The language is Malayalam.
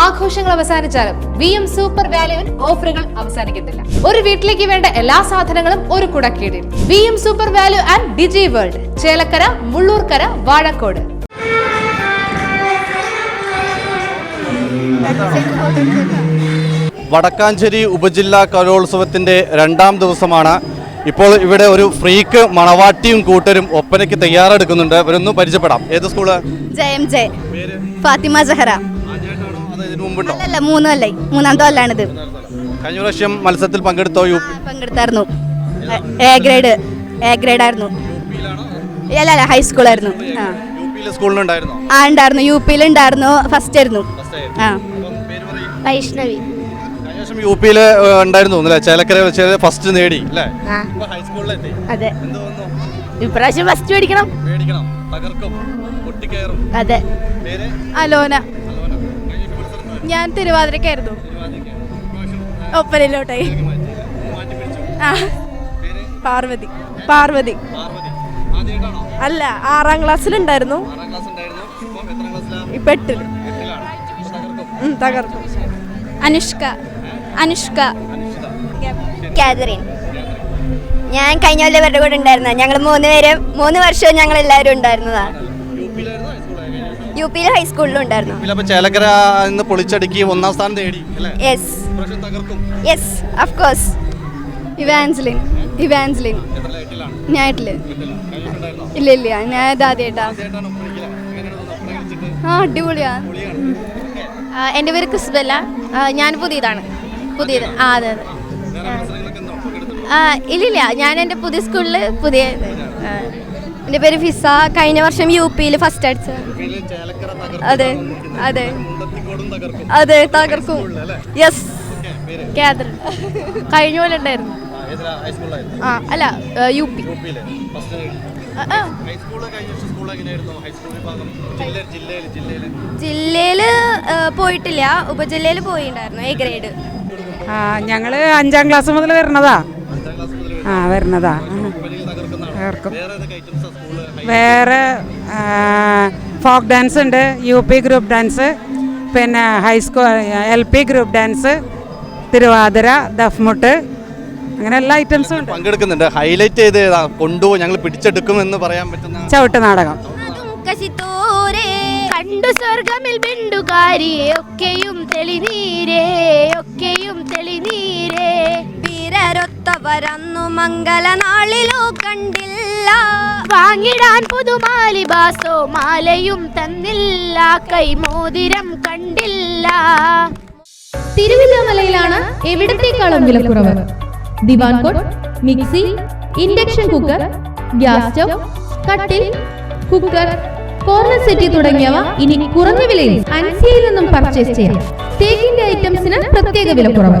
ആഘോഷങ്ങൾ അവസാനിച്ചാലും വി എം സൂപ്പർ വാല്യുവിൽ ഓഫറുകൾ അവസാനിക്കുന്നില്ല ഒരു വീട്ടിലേക്ക് വേണ്ട എല്ലാ സാധനങ്ങളും ഒരു കുടക്കീടിൽ. V M super value and digi world Chelakkara Mullurkara Vazhakkode. Wadakkanchery ഉപജില്ലാ കലോത്സവത്തിന്റെ രണ്ടാം ദിവസമാണ്. ഇപ്പോൾ ഇവിടെ ഒരു ഫ്രീക്ക് മണവാട്ടിയും കൂട്ടരും ഒപ്പനയ്ക്ക് തയ്യാറെടുക്കുന്നുണ്ട്. അവരൊന്നും പരിചയപ്പെടാം. ഏത് സ്കൂൾ? ജയം ജയ ഫാത്തിമ ജഹറ. ഇതിനു മുമ്പുണ്ടോ അല്ലല്ല മൂന്ന് കൊല്ലായി. മൂന്നാമത്തെ കൊല്ലാണിത് കഴിഞ്ഞ പ്രാവശ്യം മത്സരത്തിൽ പങ്കെടുത്തോ യു പങ്കെടുത്തായിരുന്നു. എ ഗ്രേഡ് എ ഗ്രേഡ് ആയിരുന്നു. അല്ല അല്ല ഹൈസ്കൂളായിരുന്നു ആ പിയിലെ ആ ഉണ്ടായിരുന്നു. യു പിയിൽ ഉണ്ടായിരുന്നു. ഫസ്റ്റ് ആയിരുന്നു. ആ. വൈഷ്ണവി. യു പിയിൽ ഉണ്ടായിരുന്നു അല്ലേ? ചേലക്കര വെച്ച് ഫസ്റ്റ് നേടി അല്ലേ? അതെ. ഇപ്രാവശ്യം ഫസ്റ്റ് മേടിക്കണം. പേടിക്കണം തകർക്കും. പൊട്ടിക്കയറും. അതെ. പേര്? അലോന. ഞാൻ തിരുവാതിരക്കായിരുന്നു ഒപ്പനയിലോട്ടായി. ആ. പാർവതി. പാർവതി. അല്ല ആറാം ക്ലാസ്സിലുണ്ടായിരുന്നു. ആറാം ക്ലാസ് ഉണ്ടായിരുന്നു ഇപ്പം എട്ടിൽ. തകർക്കും. അനുഷ്ക. അനുഷ്ക. കാതറിൻ. ഞാൻ കഴിഞ്ഞ കൊല്ലം ഇവരുടെ കൂടെ ഉണ്ടായിരുന്ന. ഞങ്ങൾ മൂന്ന് പേരും മൂന്ന് വർഷവും ഞങ്ങൾ എല്ലാവരും ഉണ്ടായിരുന്നതാ. യു പിയിലായിരുന്നു ഹൈസ്കൂളായിരുന്നു യു പിയിൽ ഹൈസ്കൂളിലും ഉണ്ടായിരുന്നു. അപ്പൊ ചേലക്കര ഇന്ന് പൊളിച്ചടുക്കി ഒന്നാം സ്ഥാനം നേടി അല്ലേ? Yes yes of course Evangeline Evangeline ഞാൻ എട്ടിൽ ഇല്ല ഇല്ല. ഞാൻ ഇത് ആദ്യമായിട്ടാ ആദ്യമായിട്ടാണ് ഒപ്പനയ്ക്കൽ. എങ്ങനെയാണ് തോന്നുന്നത്? ഒപ്പന കളിച്ചിട്ട് ആ അടിപൊളിയാ. പൊളിയാണ്. എന്റെ പേര് ക്രിസ്ബല്ല. ഞാൻ പുതിയതാണ്. പുതിയത്. ആ അതെ അതെ? ഇല്ലില്ല. ഞാൻ എന്റെ പുതിയ സ്കൂളിൽ പുതിയ ആ. എന്റെ പേര് ഫിസ. കഴിഞ്ഞ വർഷം യു പിയിൽ ഫസ്റ്റ് അടിച്ച അതെ അതെ. അതെ തകർക്കും. യെസ് കഴിഞ്ഞ പോലെ ഉണ്ടായിരുന്നു. ആ, അല്ല യു പി. ജില്ലയിൽ പോയിട്ടില്ല. ഉപജില്ലയിൽ പോയിണ്ടായിരുന്നു എ ഗ്രേഡ് ഞങ്ങൾ അഞ്ചാം ക്ലാസ് മുതൽ വരണതാ. ആ വരണതാ. തകർക്കും. വേറെ ഫോക്ക് ഡാൻസ് ഉണ്ട് യു പി ഗ്രൂപ്പ് ഡാൻസ് പിന്നെ high school L P group dance Thiruvathira Duffmuttu അങ്ങനെ എല്ലാ ഐറ്റംസും ഉണ്ട്. പങ്കെടുക്കുന്നുണ്ട്. ഹൈലൈറ്റ് ചെയ്ത് കൊണ്ടുപോകും ഞങ്ങൾ പിടിച്ചെടുക്കും എന്ന് പറയാൻ പറ്റുന്ന ചവിട്ട് നാടകം. കണ്ടു സ്വർഗമിൽ ബിണ്ടുകാരിയെ ഒക്കെയും തെളിനീരേ ഒക്കെയും വീരരൊത്തവരന്നു മംഗലനാളിലോ കണ്ടില്ല. വാങ്ങിടാൻ പുതുമാലിബാസോ മാലയും തന്നില്ല. കൈമോതിരം കണ്ടില്ല. തിരുവില്ലാമലയിലാണ് എവിടത്തേക്കാളും വിലക്കുറവ്? Divan cot mixie induction cooker gas stove കട്ടിൽ കുക്കർ കോർണർ സെറ്റി തുടങ്ങിയവ ഇനി കുറഞ്ഞ വിലയിൽ അൻസിയയിൽ നിന്നും പർച്ചേസ് ചെയ്യാം. തേക്കിന്റെ ഐറ്റംസിന് പ്രത്യേക വിലക്കുറവ്.